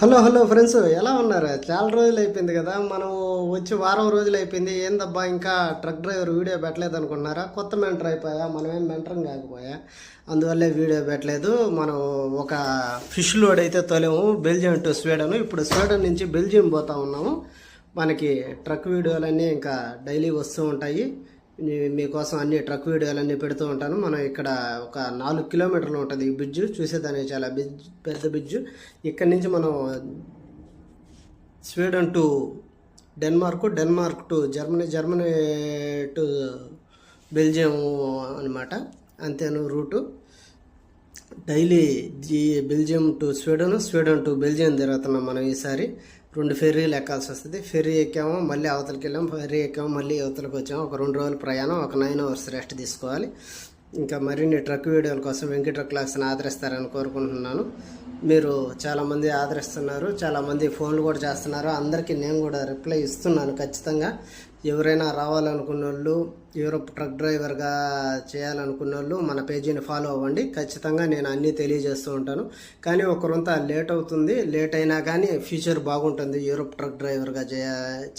Hello hello friends ఎలా ఉన్నారు? చాలా రోజులు అయిపోయింది కదా మనం వచ్చి వారం రోజులు అయిపోయింది. ఏందబ్బా ఇంకా ట్రక్ డ్రైవర్ వీడియో పెట్టలేదు అనుకున్నారా? కొత్త మెంటర్ అయిపోయా మనమేం మెంటరం కాకపోయా? అందువల్లే వీడియో పెట్టలేదు. మనం ఒక ఫిష్ లోడ్ అయితే తోలేము. బెల్జియం టు స్వీడన్ ఇప్పుడు స్వీడన్ నుంచి బెల్జియం పోతా ఉన్నాము. మనకి ట్రక్ వీడియోలన్నీ ఇంకా డైలీ వస్తూ ఉంటాయి. మీకోసం అన్ని ట్రక్ వీడియోలన్నీ పెడుతూ ఉంటాను. మనం ఇక్కడ ఒక నాలుగు కిలోమీటర్లు ఉంటుంది ఈ బ్రిడ్జ్. చూసేదానికి చాలా బ్రిడ్జ్ పెద్ద బ్రిడ్జ్. ఇక్కడి నుంచి మనం Sweden to Denmark Denmark to Germany Germany to Belgium అనమాట అంతేను route. Daily G Belgium to Sweden Sweden to Belgium తిరుగుతున్నాం మనం ఈసారి. రెండు ఫెర్రీలు ఎక్కాల్సి వస్తుంది. ఫెర్రీ ఎక్కాము మళ్ళీ అవతలకి వెళ్ళాము ఫెర్రీ ఎక్కాము మళ్ళీ అవతలకి వచ్చాము ఒక రెండు రోజుల ప్రయాణం ఒక నైన్ అవర్స్ రెస్ట్ తీసుకోవాలి. ఇంకా మరిన్ని ట్రక్ వీడియోల కోసం వెంకీ ట్రక్ క్లాస్ని ఆదరిస్తారని కోరుకుంటున్నాను. మీరు చాలామంది ఆదరిస్తున్నారు చాలామంది ఫోన్లు కూడా చేస్తున్నారు. అందరికీ నేను కూడా రిప్లై ఇస్తున్నాను ఖచ్చితంగా. ఎవరైనా రావాలనుకున్న వాళ్ళు యూరోప్ ట్రక్ డ్రైవర్గా చేయాలనుకున్న వాళ్ళు మన పేజీని ఫాలో అవ్వండి. ఖచ్చితంగా నేను అన్నీ తెలియజేస్తూ ఉంటాను. కానీ ఒకరంతా లేట్ అవుతుంది. లేట్ అయినా కానీ ఫ్యూచర్ బాగుంటుంది యూరోప్ ట్రక్ డ్రైవర్గా చే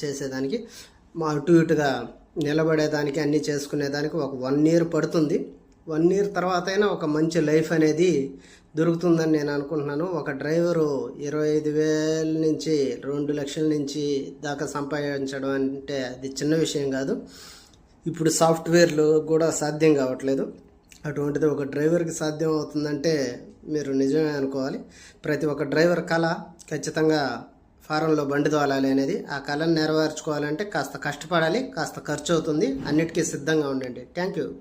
చేసేదానికి. మా అటు ఇటుగా నిలబడేదానికి అన్నీ చేసుకునేదానికి ఒక వన్ ఇయర్ పడుతుంది. వన్ ఇయర్ తర్వాత అయినా ఒక మంచి లైఫ్ అనేది దొరుకుతుందని నేను అనుకుంటున్నాను. ఒక డ్రైవరు ఇరవై ఐదు వేల నుంచి రెండు లక్షల నుంచి దాకా సంపాదించడం అంటే అది చిన్న విషయం కాదు. ఇప్పుడు సాఫ్ట్వేర్లు కూడా సాధ్యం కావట్లేదు. అటువంటిది ఒక డ్రైవర్కి సాధ్యం అవుతుందంటే మీరు నిజమే అనుకోవాలి. ప్రతి ఒక్క డ్రైవర్ కళ ఖచ్చితంగా ఫారంలో బండి తోలాలి అనేది. ఆ కళను నెరవేర్చుకోవాలంటే కాస్త కష్టపడాలి కాస్త ఖర్చు అవుతుంది అన్నిటికీ సిద్ధంగా ఉండండి. Thank you.